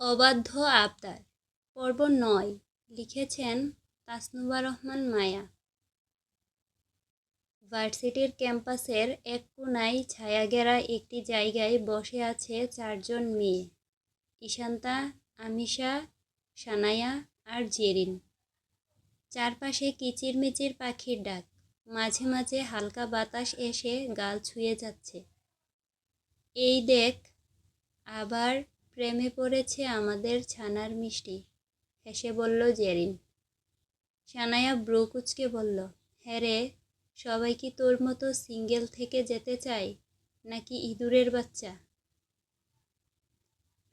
অবাধ্য আবদার। পর্ব নয়, লিখেছেন তাসনুবা রহমান মায়া। ভার্সিটির ক্যাম্পাসের এক কোনায় ছায়াগেরা একটি জায়গায় বসে আছে চারজন মেয়ে, ঈশান্তা, আমিষা, সানায়া আর জেরিন। চারপাশে কিচিরমিচির পাখির ডাক, মাঝে মাঝে হালকা বাতাস এসে গাল ছুঁয়ে যাচ্ছে। এই দেখ, আবার প্রেমে পড়েছে আমাদের ছানার মিষ্টি। হেসে বলল জেরিন। সানায়া ব্রু কুচকে বলল হ্যাঁ রে, সবাই কি তোর মতো সিঙ্গেল থেকে যেতে চায় নাকি ইঁদুরের বাচ্চা?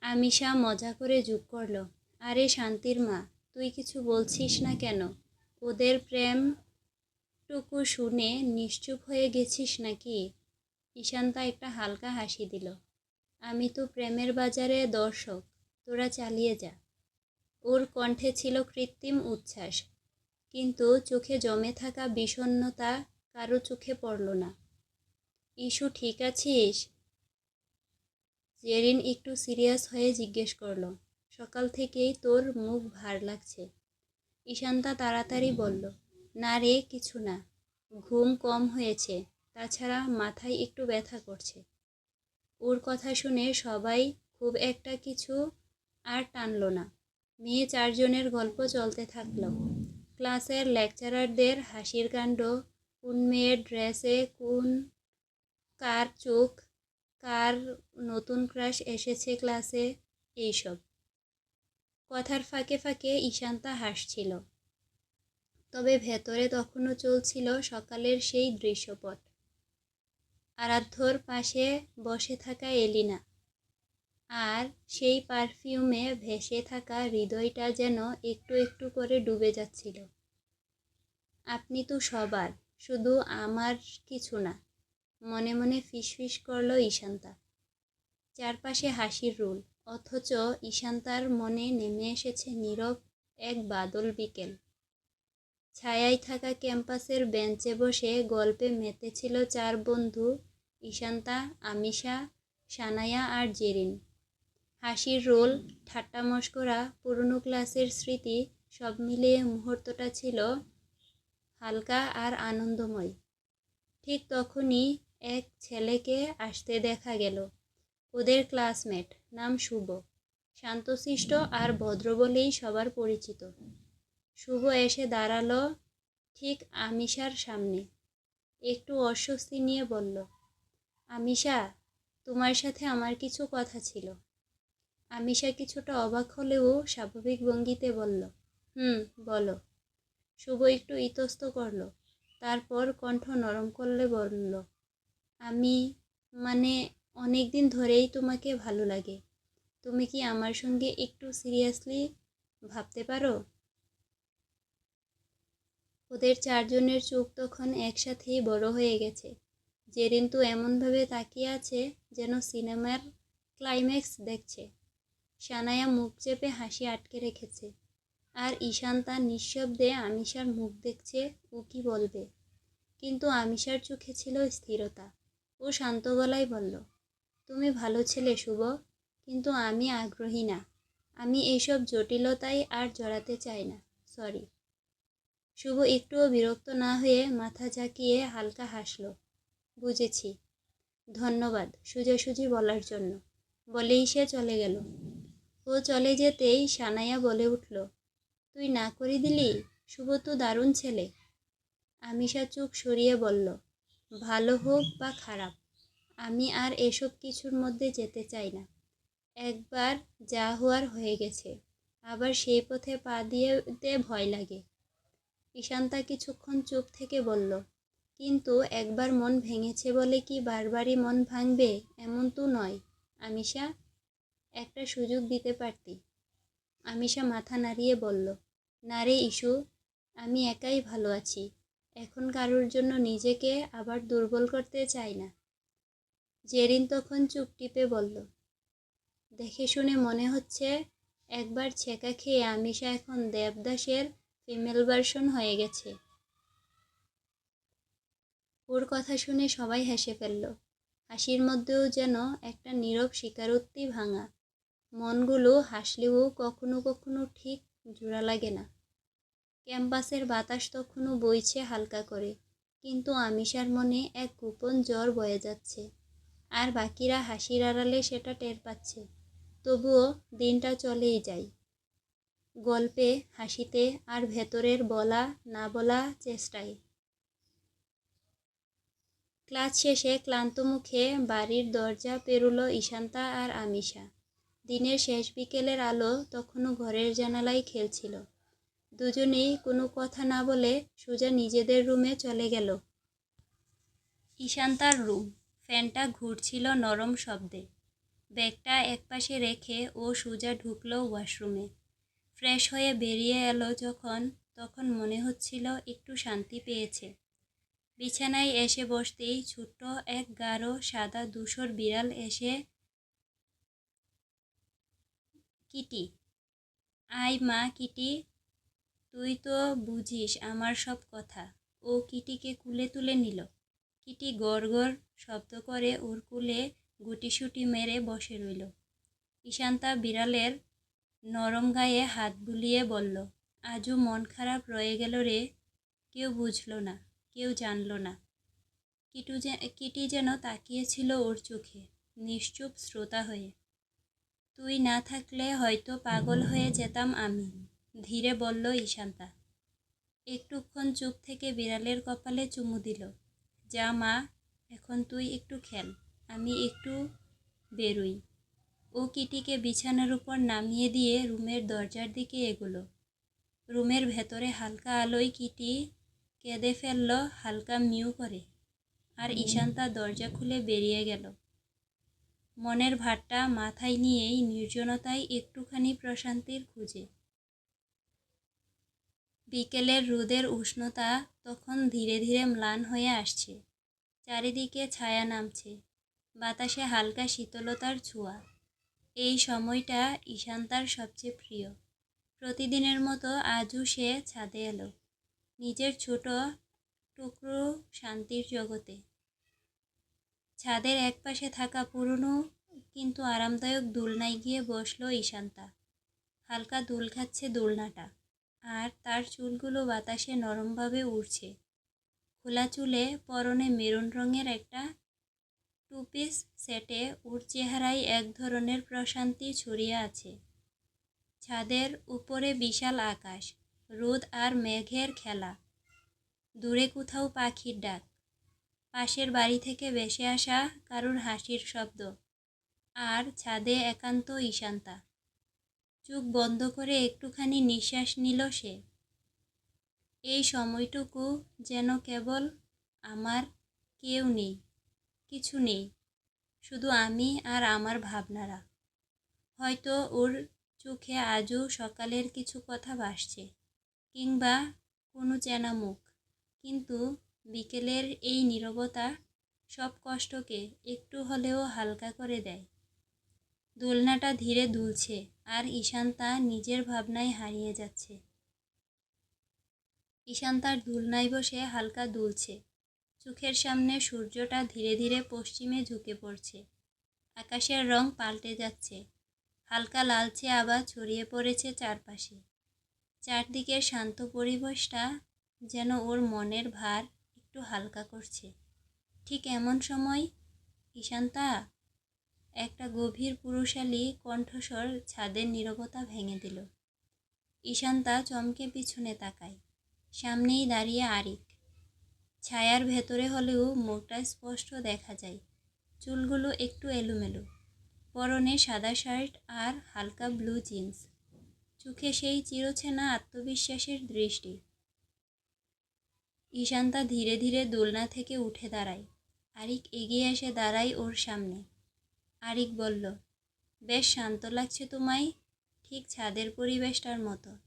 আমিষা মজা করে যোগ করল, আরে শান্তির মা, তুই কিছু বলছিস না কেন? ওদের প্রেমটুকু শুনে নিশ্চুপ হয়ে গেছিস নাকি? ঈশান্তা একটা হালকা হাসি দিল। আমি তো প্রেমের বাজারে দর্শক, তোরা চালিয়ে যা। ওর কণ্ঠে ছিল কৃত্রিম উচ্ছ্বাস, কিন্তু চোখে জমে থাকা বিষণ্নতা কারও চোখে পড়ল না। ইস্যু ঠিক আছিস? জেরিন একটু সিরিয়াস হয়ে জিজ্ঞেস করল, সকাল থেকেই তোর মুখ ভার লাগছে। ঈশান্তা তাড়াতাড়ি বলল, না রে, কিছু না, ঘুম কম হয়েছে, তাছাড়া মাথায় একটু ব্যথা করছে। ওর কথা শুনে সবাই খুব একটা কিছু আর টানল না। মেয়ে চারজনের গল্প চলতে থাকল। ক্লাসের লেকচারারদের হাসির কাণ্ড, কোন মেয়ের ড্রেসে কোন, কার চোখ, কার নতুন ক্রাশ এসেছে ক্লাসে, এইসব। কথার ফাঁকে ফাঁকে ঈশান্তা হাসছিল। তবে ভেতরে তখনও চলছিল সকালের সেই দৃশ্যপট। আরাধ্যর পাশে বসে থাকা এলিনা। আর সেই পারফিউমে ভেসে থাকা হৃদয়টা যেন একটু একটু করে ডুবে যাচ্ছিল। আপনি তো সবার, শুধু আমার কিছু না। মনে মনে ফিসফিস করল ঈশান্তা। চারপাশে হাসির রুল, অথচ ঈশান্তার মনে নেমে এসেছে নীরব এক বাদল বিকেল। ছায়ায় থাকা ক্যাম্পাসের বেঞ্চে বসে গল্পে মেতেছিল চার বন্ধু ঈশান্তা, আমিষা, সানায়া আর জেরিন। হাসির রোল, ঠাট্টা মস্করা, পুরনো ক্লাসের স্মৃতি, সব মিলিয়ে মুহূর্তটা ছিল হালকা আর আনন্দময়। ঠিক তখনই এক ছেলেকে আসতে দেখা গেল। ওদের ক্লাসমেট, নাম শুভ। শান্তশিষ্ট আর ভদ্র বলেই সবার পরিচিত। শুভ এসে দাঁড়াল ঠিক আমিষার সামনে। একটু অস্বস্তি নিয়ে বলল, আমিষা, তোমার সাথে আমার কিছু কথা ছিল। আমিষা কিছুটা অবাক হলেও স্বাভাবিক ভঙ্গিতে বলল, হুম, বলো। শুভ একটু ইতস্ত করল, তারপর কণ্ঠ নরম করলে বলল, আমি মানে অনেক দিন ধরেই তোমাকে ভালো লাগে। তুমি কি আমার সঙ্গে একটু সিরিয়াসলি ভাবতে পারো? ওদের চারজনের চোখ তখন একসাথেই বড় হয়ে গেছে। জেরিন তো এমনভাবে তাকিয়ে আছে যেন সিনেমার ক্লাইম্যাক্স দেখছে। সানায়া মুখ চেপে হাসি আটকে রেখেছে। আর ঈশান তার নিঃশব্দে আমিষার মুখ দেখছে ও কি বলবে। কিন্তু আমিষার চোখে ছিল স্থিরতা। ও শান্ত গলায় বলল, তুমি ভালো ছেলে, শুভ। কিন্তু আমি আগ্রহী না। আমি এইসব জটিলতায় আর জড়াতে চাই না। সরি। শুভ একটুও বিরক্ত না হয়ে মাথা ঝাঁকিয়ে হালকা হাসল। বুঝেছি। ধন্যবাদ সোজাসুজি বলার জন্য। বলেই সে চলে গেল। ও চলে যেতেই সানাইয়া বলে উঠল, তুই না করে দিলি? শুভ তো দারুণ ছেলে। আমিষা চোখ সরিয়ে বলল, ভালো হোক বা খারাপ, আমি আর এসব কিছুর মধ্যে যেতে চাই না। একবার যা হওয়ার হয়ে গেছে, আবার সেই পথে পা দিয়ে ভয় লাগে। ঈশান্তা কিছুক্ষণ চুপ থেকে বলল, কিন্তু একবার মন ভেঙেছে বলে কি বারবারই মন ভাঙবে? এমন তো নয়। আমিষা, একটা সুযোগ দিতে পারতি। আমিষা মাথা নাড়িয়ে বলল, না রে ইস্যু আমি একাই ভালো আছি। এখন কারোর জন্য নিজেকে আবার দুর্বল করতে চাই না। জেরিন তখন চুপ টিপে বলল, দেখে শুনে মনে হচ্ছে একবার ছেঁকা খেয়ে আমিষা এখন দেবদাসের ফিমেল ভার্সন হয়ে গেছে। ওর কথা শুনে সবাই হেসে ফেলল। হাসির মধ্যেও যেন একটা নীরব স্বীকারোক্তি ভাঙা। মনগুলো হাসলেও কখনো কখনো ঠিক জোড়া লাগে না। ক্যাম্পাসের বাতাস তখনও বইছে হালকা করে, কিন্তু আমিষার মনে এক গোপন জ্বর বয়ে যাচ্ছে। আর বাকিরা হাসির আড়ালে সেটা টের পাচ্ছে। তবুও দিনটা চলেই যায়। গল্পে, হাসিতে আর ভেতরের বলা, না বলা চেষ্টায় ক্লাস শেষে ক্লান্ত মুখে বাড়ির দরজা পেরুলো ঈশান্তা আর আমিষা। দিনের শেষ বিকেলের আলো তখনও ঘরের জানালায় খেলছিল। দুজনেই কোনো কথা না বলে সোজা নিজেদের রুমে চলে গেল। ঈশান্তার রুম। ফ্যানটা ঘুরছিল নরম শব্দে। ব্যাগটা একপাশে রেখে ও সোজা ঢুকলো ওয়াশরুমে। ফ্রেশ হয়ে বেরিয়ে এলো যখন, তখন মনে হচ্ছিল একটু শান্তি পেয়েছে। বিছানায় এসে বসতেই ছোট্ট এক গাঢ় সাদা ধূসর বিড়াল এসে কিটি আই মা কিটি, তুই তো বুঝিস আমার সব কথা। ও কিটিকে কুলে তুলে নিল কিটি গড় গড় শব্দ করে ওর কুলে গুটিসুটি মেরে বসে রইল। ঈশান্তা বিড়ালের নরম গায়ে হাত বুলিয়ে বলল, আজও মন খারাপ রয়ে গেল রে। কেউ বুঝল না, কেউ জানল না। কিটু যে, কিটি যেন তাকিয়েছিল ওর চোখে, নিশ্চুপ শ্রোতা হয়ে। তুই না থাকলে হয়তো পাগল হয়ে যেতাম আমি, ধীরে বলল ঈশান্তা। একটুক্ষণ চুপ থেকে বিড়ালের কপালে চুমু দিল। যা মা, এখন তুই একটু খেল, আমি একটু বেরোই। ও কিটিকে বিছানার উপর নামিয়ে দিয়ে রুমের দরজার দিকে এগোলো। রুমের ভেতরে হালকা আলোয় কিটি কেঁদে ফেলল, হালকা মিউ করে। আর ঈশান্তা দরজা খুলে বেরিয়ে গেল। মনের ভারটা মাথায় নিয়েই নির্জনতায় একটুখানি প্রশান্তির খুঁজে। বিকেলের রোদের উষ্ণতা তখন ধীরে ধীরে ম্লান হয়ে আসছে। চারিদিকে ছায়া নামছে। বাতাসে হালকা শীতলতার ছোঁয়া। এই সময়টা ঈশান্তার সবচেয়ে প্রিয়। প্রতিদিনের মতো আজও সে ছাদে এলো, নিজের ছোট টুকরো শান্তির জগতে। ছাদের একপাশে থাকা পুরনো কিন্তু আরামদায়ক দোলনায় গিয়ে বসল ঈশান্তা হালকা দোল খাচ্ছে দোলনাটা, আর তার চুলগুলো বাতাসে নরমভাবে উড়ছে। খোলা চুলে পরনে মেরুন রঙের একটা টু পিস সেটে ওর চেহারায় এক ধরনের প্রশান্তি ছড়িয়ে আছে। ছাদের উপরে বিশাল আকাশ, রোদ আর মেঘের খেলা। দূরে কোথাও পাখির ডাক। পাশের বাড়ি থেকে ভেসে আসা কারুর হাসির শব্দ। আর ছাদে একান্ত ঈশান্তা। চোখ বন্ধ করে একটুখানি নিঃশ্বাস নিল সে। এই সময়টুকু যেন কেবল আমার, কেউ নেই। কিছু নেই। শুধু আমি আর আমার ভাবনারা। হয়তো ওর চোখে আজও সকালের কিছু কথা ভাসছে, কিংবা কোনো চেনা মুখ। কিন্তু বিকেলের এই নীরবতা সব কষ্টকে একটু হলেও হালকা করে দেয়। দোলনাটা ধীরে দুলছে আর ঈশান তা নিজের ভাবনায় হারিয়ে যাচ্ছে। ঈশান তার দুলনায় বসে হালকা দুলছে। চোখের সামনে সূর্যটা ধীরে ধীরে পশ্চিমে ঝুঁকে পড়ছে। আকাশের রং পাল্টে যাচ্ছে। হালকা লালচে আবার ছড়িয়ে পড়েছে চারপাশে। চারদিকের শান্ত পরিবেশটা যেন ওর মনের ভার একটু হালকা করছে। ঠিক এমন সময় ঈশান্তা, একটা গভীর পুরুষালী কণ্ঠস্বর ছাদের নীরবতা ভেঙে দিল। ঈশান্তা চমকে পিছনে তাকায়। সামনেই দাঁড়িয়ে আরিক ছায়ার ভেতরে হলেও মুখটা স্পষ্ট দেখা যায়। চুলগুলো একটু এলোমেলো। পরনে সাদা শার্ট আর হালকা ব্লু জিন্স। চোখে সেই চিরছেনা আত্মবিশ্বাসের দৃষ্টি। ঈশান্তা ধীরে ধীরে দোলনা থেকে উঠে দাঁড়ায়। আরিক এগিয়ে এসে দাঁড়ায় ওর সামনে। আরিক বলল, বেশ শান্ত লাগছে তোমায়, ঠিক ছাদের পরিবেশটার মতো।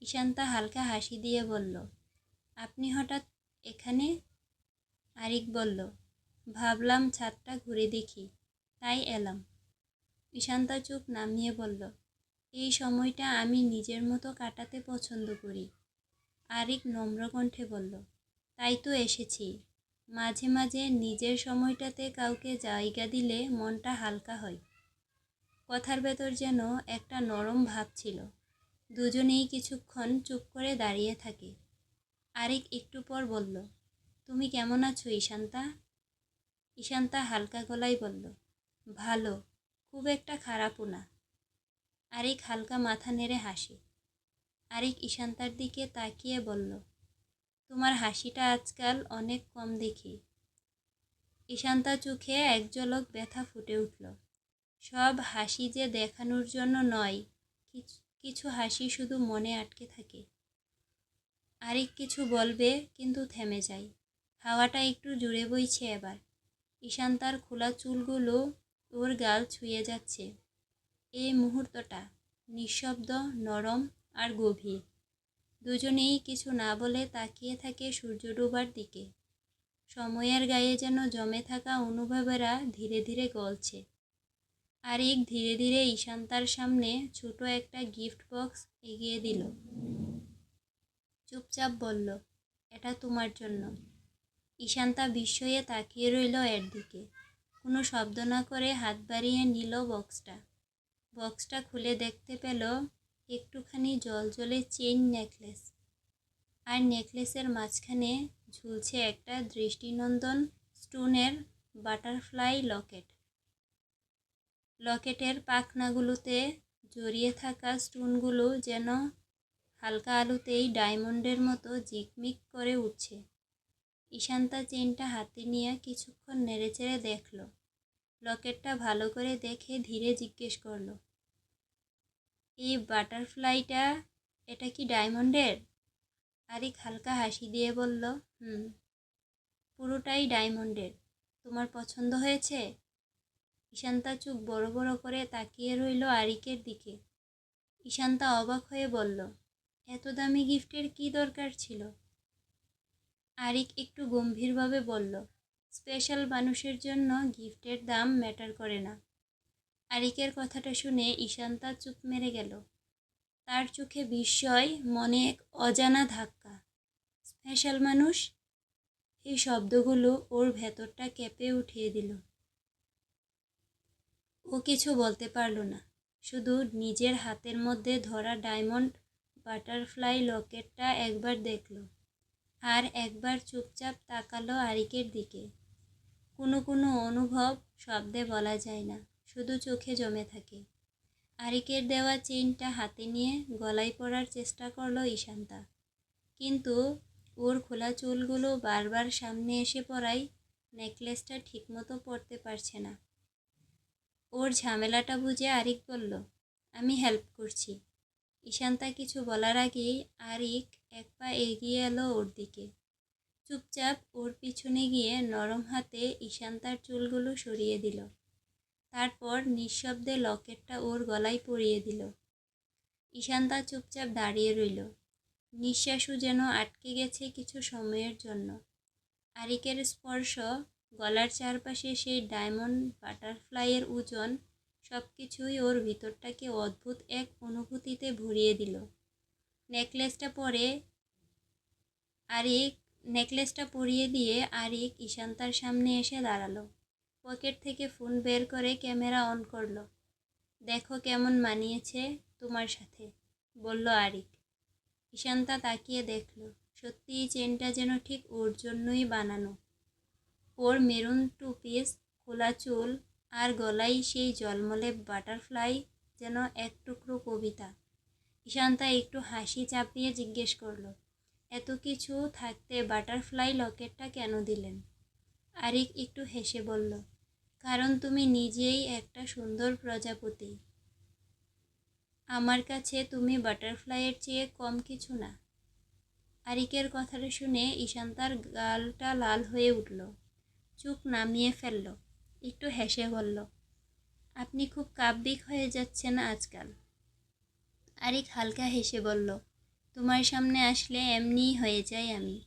ঈশান্তা হালকা হাসি দিয়ে বলল, আপনি হঠাৎ এখানে আরিক বলল, ভাবলাম ছাদটা ঘুরে দেখি। তাই এলাম। ঈশান্তা চোখ নামিয়ে বলল, এই সময়টা আমি নিজের মতো কাটাতে পছন্দ করি। আরিক নম্র কণ্ঠে বলল, তাই তো এসেছি। মাঝে মাঝে নিজের সময়টাতে কাউকে জায়গা দিলে মনটা হালকা হয়। কথার ভেতর যেন একটা নরম ভাব ছিল। দুজনেই কিছুক্ষণ চুপ করে দাঁড়িয়ে থাকে। আরেক একটু পর বলল, তুমি কেমন আছো ঈশান্তা? ঈশান্তা হালকা গলায় বলল, ভালো, খুব একটা খারাপও না। আরেক হালকা মাথা নেড়ে হাসে। আরেক ঈশান্তার দিকে তাকিয়ে বলল, তোমার হাসিটা আজকাল অনেক কম দেখি। ঈশান্তা চোখে এক ঝলক ব্যথা ফুটে উঠল। সব হাসি যে দেখানোর জন্য নয়, কিছু কিছু হাসি শুধু মনে আটকে থাকে। আরেক কিছু বলবে, কিন্তু থেমে যায়। হাওয়াটা একটু জুড়ে বইছে এবার। ঈশান্তার খোলা চুলগুলো ওর গাল ছুঁয়ে যাচ্ছে। এই মুহূর্তটা নিঃশব্দ, নরম আর গভীর। দুজনেই কিছু না বলে তাকিয়ে থাকে সূর্য ডোবার দিকে। সময়ের গায়ে যেন জমে থাকা অনুভবেরা ধীরে ধীরে গলছে। আরিক ধীরে ধীরে ঈশান্তার সামনে ছোট একটা গিফট বক্স এগিয়ে দিল। চুপচাপ বলল, এটা তোমার জন্য। ঈশান্তা বিস্ময়ে তাকিয়ে রইল এর দিকে। কোনো শব্দ না করে হাত বাড়িয়ে নিল বক্সটা। বক্সটা খুলে দেখতে পেল একটুখানি জল জলে চেইন নেকলেস। আর নেকলেসের মাঝখানে ঝুলছে একটা দৃষ্টিনন্দন স্টোনের বাটারফ্লাই লকেট। লকেটের পাখনাগুলোতে জড়িয়ে থাকা স্টোনগুলো যেন হালকা আলোতেই ডায়মন্ডের মতো জিকমিক করে উঠছে। ঈশান্তা চেনটা হাতে নিয়ে কিছুক্ষণ নেড়েচেড়ে দেখল। লকেটটা ভালো করে দেখে ধীরে জিজ্ঞেস করল, এই বাটারফ্লাইটা, এটা কি ডায়মন্ডের? আরিক হালকা হাসি দিয়ে বলল, হুম, পুরোটাই ডায়মন্ডের। তোমার পছন্দ হয়েছে? ঈশান্তা চোখ বড় বড় করে তাকিয়ে রইল আরিকের দিকে। ঈশান্তা অবাক হয়ে বলল এত দামি গিফটের কি দরকার ছিল? আরিক একটু গম্ভীরভাবে বলল, স্পেশাল মানুষের জন্য গিফটের দাম ম্যাটার করে না। আরিকের কথাটা শুনে ঈশান্তা চুপ মেরে গেল। তার চোখে বিস্ময়, মনে এক অজানা ধাক্কা। স্পেশাল মানুষ? এই শব্দগুলো ওর ভেতরটা কেঁপে উঠিয়ে দিল। ও কিছু বলতে পারল না। শুধু নিজের হাতের মধ্যে ধরা ডায়মন্ড বাটারফ্লাই লকেটটা একবার দেখল আর একবার চুপচাপ তাকালো আরিকের দিকে। কোনো কোনো অনুভব শব্দে বলা যায় না, শুধু চোখে জমে থাকে। আরিকের দেওয়া চেইনটা হাতে নিয়ে গলায় পড়ার চেষ্টা করল ঈশান্তা। কিন্তু ওর খোলা চুলগুলো বারবার সামনে এসে পড়ায় নেকলেসটা ঠিকমতো পরতে পারছে না। ওর ঝামেলাটা বুঝে আরিক বলল, আমি হেল্প করছি। ঈশান্তা কিছু বলার আগেই আরিক এক পা এগিয়ে এলো ওর দিকে। চুপচাপ ওর পিছনে গিয়ে নরম হাতে ঈশান্তার চুলগুলো সরিয়ে দিল। তারপর নিঃশব্দে লকেটটা ওর গলায় পরিয়ে দিল। ঈশান্তা চুপচাপ দাঁড়িয়ে রইল। নিঃশ্বাসও যেন আটকে গেছে কিছু সময়ের জন্য। আরিকের স্পর্শ গলার চারপাশে সেই ডায়মন্ড বাটারফ্লাইয়ের ওজন সব কিছুই ওর ভিতরটাকে অদ্ভুত এক অনুভূতিতে ভরিয়ে দিল। নেকলেসটা পরে আরিক, নেকলেসটা পরিয়ে দিয়ে আরিক ঈশান্তার সামনে এসে দাঁড়াল। পকেট থেকে ফোন বের করে ক্যামেরা অন করল। দেখো কেমন মানিয়েছে তোমার সাথে, বলল আরিক। ঈশান্তা তাকিয়ে দেখল, সত্যিই চেনটা যেন ঠিক ওর জন্যই বানানো। ওর মেরুন টু পিস খোলা চুল আর গলায় সেই জলমলে বাটারফ্লাই যেন এক টুকরো কবিতা। ঈশান্তা একটু হাসি চাপিয়ে জিজ্ঞেস করল, এত কিছু থাকতে বাটারফ্লাই লকেটটা কেন দিলেন? আরিক একটু হেসে বলল, কারণ তুমি নিজেই একটা সুন্দর প্রজাপতি। আমার কাছে তুমি বাটারফ্লাইয়ের চেয়ে কম কিছু না। আরিকের কথাটা শুনে ঈশান্তার গালটা লাল হয়ে উঠল চোখ নামিয়ে ফেলল। একটু হেসে বলল, আপনি খুব কাব্যিক হয়ে যাচ্ছেন আজকাল। আরিক হালকা হেসে বলল, তোমার সামনে আসলে এমনিই হয়ে যাই আমি।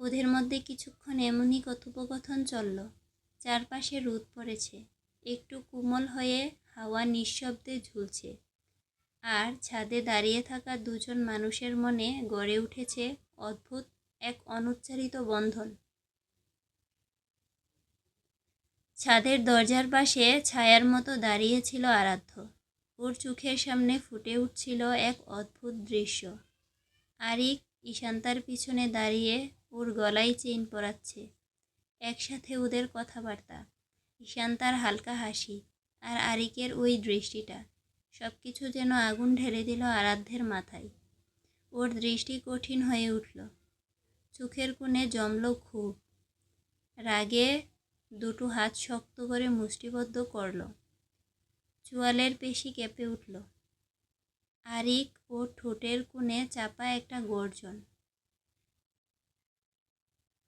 ওদের মধ্যে কিছুক্ষণ এমনই কথোপকথন চলল, চারপাশে রোদ পড়েছে, একটু কোমল হয়ে হাওয়া নিঃশব্দে ঝুলছে, আর ছাদে দাঁড়িয়ে থাকা দুজন মানুষের মনে গড়ে উঠেছে অদ্ভুত এক অনুচ্চারিত বন্ধন। ছাদের দরজার পাশে ছায়ার মতো দাঁড়িয়ে ছিল আরাধ্য। ওর চোখের সামনে ফুটে উঠছিল এক অদ্ভুত দৃশ্য। আরিক ঈশান্তার পিছনে দাঁড়িয়ে ওর গলায় চেইন পরাচ্ছে। একসাথে ওদের কথাবার্তা, ঈশান্তার হালকা হাসি আর আরিকের ওই দৃষ্টিটা সব কিছু যেন আগুন ঢেলে দিল আরাধ্যের মাথায়। ওর দৃষ্টি কঠিন হয়ে উঠল। চোখের কোণে জমল খুব রাগে দুটো হাত শক্ত করে মুষ্টিবদ্ধ করল। চোয়ালের পেশি কেঁপে উঠল। আরিক ও ঠোঁটের কোণে চাপা একটা গর্জন।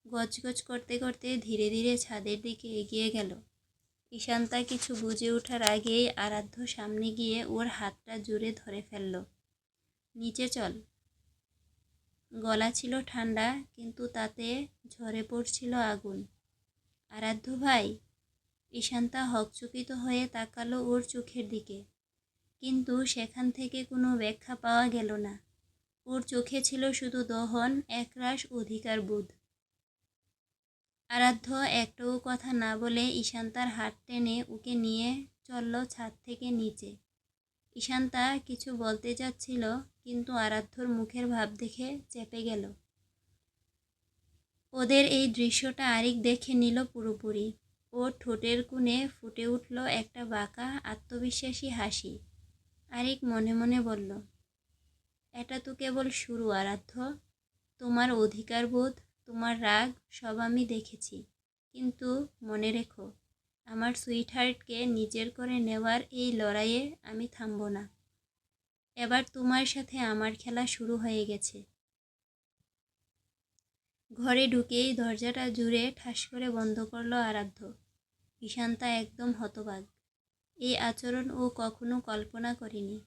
গজগজ করতে করতে ধীরে ধীরে ছাদের দিকে এগিয়ে গেল। ঈশান্তা কিছু বুঝে ওঠার আগেই আরাধ্য সামনে গিয়ে ওর হাতটা জুড়ে ধরে ফেলল। নিচে চল। গলা ছিল ঠান্ডা, কিন্তু তাতে ঝরে পড়ছিল আগুন। আরাধ্য ভাই, ঈশান্তা হকচকিত হয়ে তাকালো ওর চোখের দিকে। কিন্তু সেখান থেকে কোনো ব্যাখ্যা পাওয়া গেল না। ওর চোখে ছিল শুধু দহন, একরাশ, অধিকার বোধ। আরাধ্য একটাও কথা না বলে ঈশান্তার হাত টেনে ওকে নিয়ে চলল ছাদ থেকে নিচে। ঈশান্তা কিছু বলতে যাচ্ছিল, কিন্তু আরাধ্যর মুখের ভাব দেখে চেপে গেল। ওদের এই দৃশ্যটা আরিক দেখে নিল পুরোপুরি। ওর ঠোঁটের কোণে ফুটে উঠল একটা বাঁকা, আত্মবিশ্বাসী হাসি। আরিক মনে মনে বলল, এটা তো কেবল শুরু, আরাধ্য। তোমার অধিকার বোধ, তোমার রাগ, সব আমি দেখেছি। কিন্তু মনে রেখো, আমার সুইটহার্টকে নিজের করে নেওয়ার এই লড়াইয়ে আমি থামব না। এবার তোমার সাথে আমার খেলা শুরু হয়ে গেছে। ঘরে ঢুকেই দরজাটা জুড়ে ঠাস করে বন্ধ করল আরাধ্য। ঈশান্তা একদম হতবাক। এই আচরণ ও কখনো কল্পনা করেনি।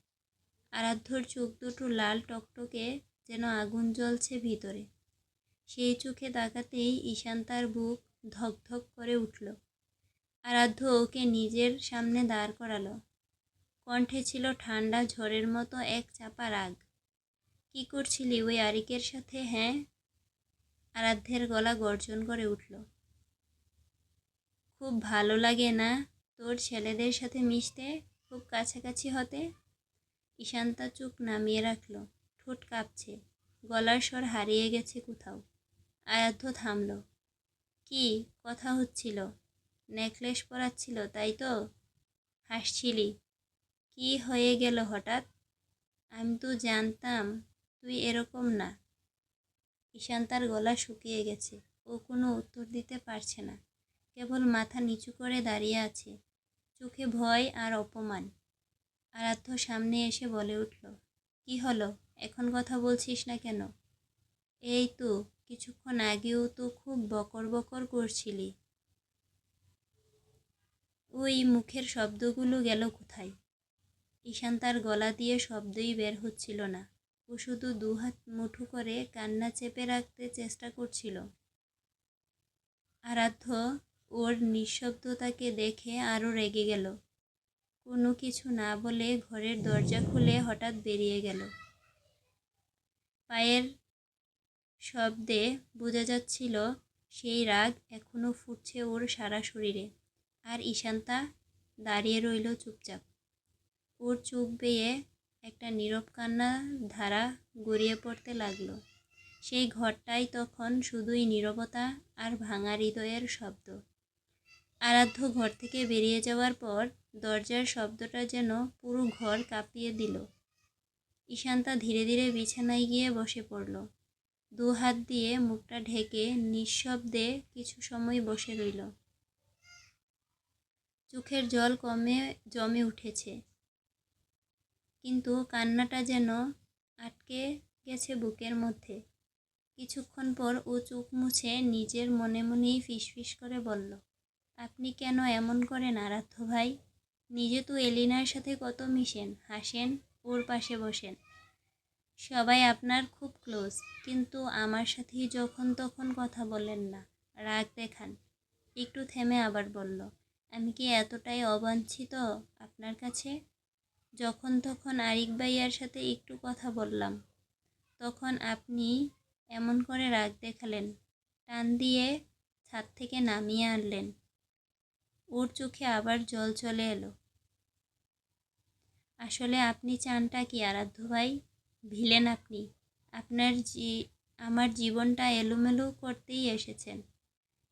আরাধ্যর চোখ দুটো লাল টকটকে যেন আগুন জ্বলছে ভিতরে। সেই চোখে তাকাতেই ঈশান্তার বুক ধকধক করে উঠল। আরাধ্য ওকে নিজের সামনে দাঁড় করালো। কণ্ঠে ছিল ঠান্ডা ঝড়ের মতো এক চাপা রাগ। কি করছিলি ওই আরিকের সাথে হ্যাঁ? আরাধ্যের গলা গর্জন করে উঠল। খুব ভালো লাগে না তোর ছেলেদের সাথে মিশতে, খুব কাছাকাছি হতে? ঈশান্তা চোখ নামিয়ে রাখল। ঠোঁট কাঁপছে। গলার স্বর হারিয়ে গেছে কোথাও। আরাধ্য থামল। কি? কথা হচ্ছিল। নেকলেস পরাচ্ছিল, তাই তো? হাসছিলি। কি হয়ে গেল হঠাৎ? আমি তো জানতাম, তুই এরকম না। ঈশান্তার গলা শুকিয়ে গেছে। ও কোনো উত্তর দিতে পারছে না। কেবল মাথা নিচু করে দাঁড়িয়ে আছে। চোখে ভয় আর অপমান। আরাধ্য সামনে এসে বলে উঠল, কি হলো? এখন কথা বলছিস না কেন? এই তো, কিছুক্ষণ আগেও তো খুব বকর বকর করছিলি। ওই মুখের শব্দগুলো গেল কোথায়? ঈশান তার গলা দিয়ে শব্দই বের হচ্ছিল না। ও শুধু দুহাত মুঠো করে কান্না চেপে রাখতে চেষ্টা করছিল। আরাধ্য ওর নিঃশব্দতাকে দেখে আরও রেগে গেল। কোনো কিছু না বলে ঘরের দরজা খুলে হঠাৎ বেরিয়ে গেল। পায়ের শব্দে বোঝা যাচ্ছিল সেই রাগ এখনও ফুটছে ওর সারা শরীরে। আর ঈশান্তা দাঁড়িয়ে রইল চুপচাপ। ওর চোখ বেয়ে একটা নীরব কান্নার ধারা গড়িয়ে পড়তে লাগল। সেই ঘরটাই তখন শুধুই নীরবতা আর ভাঙা হৃদয়ের শব্দ। আরাধ্য ঘর থেকে বেরিয়ে যাওয়ার পর দরজার শব্দটা যেন পুরো ঘর কাঁপিয়ে দিল। ঈশান্তা ধীরে ধীরে বিছানায় গিয়ে বসে পড়ল। দু হাত দিয়ে মুখটা ঢেকে নিঃশব্দে কিছু সময় বসে রইল। চোখের জল কমে জমে উঠেছে। কিন্তু কান্নাটা যেন আটকে গেছে বুকের মধ্যে। কিছুক্ষণ পর ও চোখ মুছে নিজের মনে মনেই ফিসফিস করে বলল, আপনি কেন এমন করেন আরাধ্য ভাই? নিজে তো এলিনার সাথে কত মিশেন, হাসেন, ওর পাশে বসেন। সবাই আপনার খুব ক্লোজ কিন্তু আমার সাথেই যখন তখন কথা বলেন না, রাগ দেখান। একটু থেমে আবার বলল, আমি কি এতটাই অবাঞ্ছিত আপনার কাছে? যখন তখন আরিক ভাইয়ার সাথে একটু কথা বললাম। তখন আপনি এমন করে রাগ দেখালেন, টান দিয়ে ছাদ থেকে নামিয়ে আনলেন। ওর চোখে আবার জল চলে এলো। আসলে আপনি চানটা কি আরাধ্য ভাই? ভিলেন আপনি। আপনার জি, আমার জীবনটা এলোমেলো করতেই এসেছেন।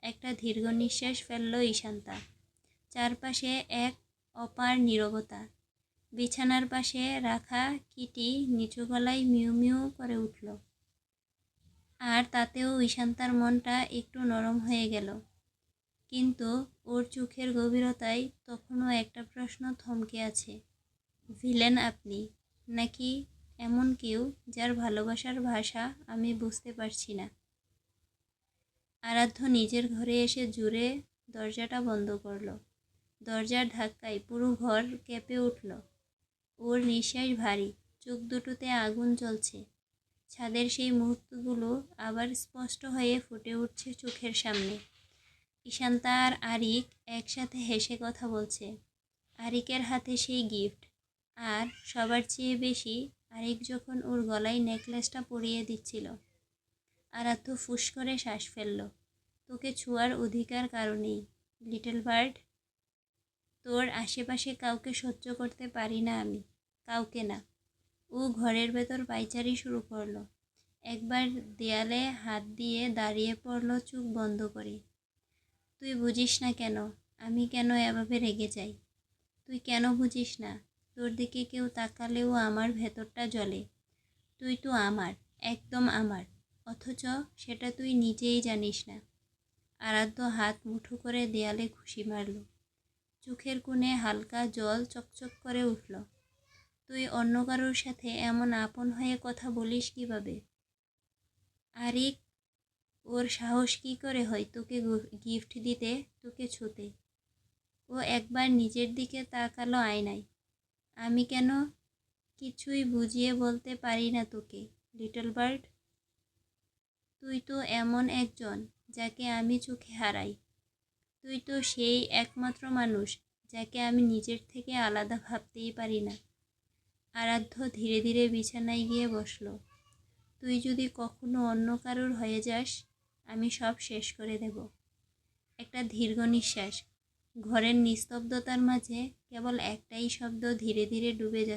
একটা দীর্ঘ নিঃশ্বাস ফেলল ঈশান্তা। চারপাশে এক অপার নীরবতা। বিছানার পাশে রাখা কিটি নিচু গলায় মিউ মিউ করে উঠল। আর তাতেও ঈশান্তার মনটা একটু নরম হয়ে গেল। কিন্তু ওর চোখের গভীরতায় তখনও একটা প্রশ্ন থমকে আছে, ভিলেন আপনি? নাকি এমন কেউ যার ভালোবাসার ভাষা আমি বুঝতে পারছি না? আরাধ্য নিজের ঘরে এসে জুড়ে দরজাটা বন্ধ করল। দরজার ধাক্কায় পুরো ঘর কেঁপে উঠল। ওর নিঃশ্বাস ভারী, চোখ দুটোতে আগুন জ্বলছে। ছাদের সেই মুহূর্তগুলো আবার স্পষ্ট হয়ে ফুটে উঠছে চোখের সামনে। ঈশান্তা আর আরিক একসাথে হেসে কথা বলছে। আরিকের হাতে সেই গিফট আর সবার চেয়ে বেশি আরিক যখন ওর গলায় নেকলেসটা পরিয়ে দিচ্ছিল। আর আরাধ্য ফুস করে শ্বাস ফেলল। তোকে ছোঁয়ার অধিকার কারণেই লিটল বার্ড তোর আশেপাশে কাউকে সহ্য করতে পারি না আমি, কাউকে না। ও ঘরের ভেতর পাইচারি শুরু করল। একবার দেয়ালে হাত দিয়ে দাঁড়িয়ে পড়ল চোখ বন্ধ করে। তুই বুঝিস না কেন, আমি কেন এভাবে রেগে যাই? তুই কেন বুঝিস না, তোর দিকে কেউ তাকালেও আমার ভেতরটা জ্বলে। তুই তো আমার, একদম আমার, অথচ সেটা তুই নিজেই জানিস না। আরাধ্য হাত মুঠো করে দেয়ালে খুশি মারল। চোখের কোণে হালকা জল চকচক করে উঠল। তুই অন্য কারোর সাথে এমন আপন হয়ে কথা বলিস কীভাবে? আরিক, ওর সাহস কি করে হয় তোকে গিফট দিতে, তোকে ছুতে? ও একবার নিজের দিকে তাকালো আয়নায়। আমি কেন কিছুই বুঝিয়ে বলতে পারি না তোকে, লিটল বার্ড। তুই তো এমন একজন যাকে আমি চোখে হারাই। তুই তো সেই একমাত্র মানুষ যাকে আমি নিজের থেকে আলাদা ভাবতেই পারি না। আরাধ্য ধীরে ধীরে বিছানায় গিয়ে বসল। তুই যদি কখনো অন্য কারোর হয়ে যাস, আমি সব শেষ করে দেব। একটা দীর্ঘ নিঃশ্বাস। ঘরের নিস্তব্ধতার মাঝে কেবল একটাই শব্দ ধীরে ধীরে ডুবে যাচ্ছে।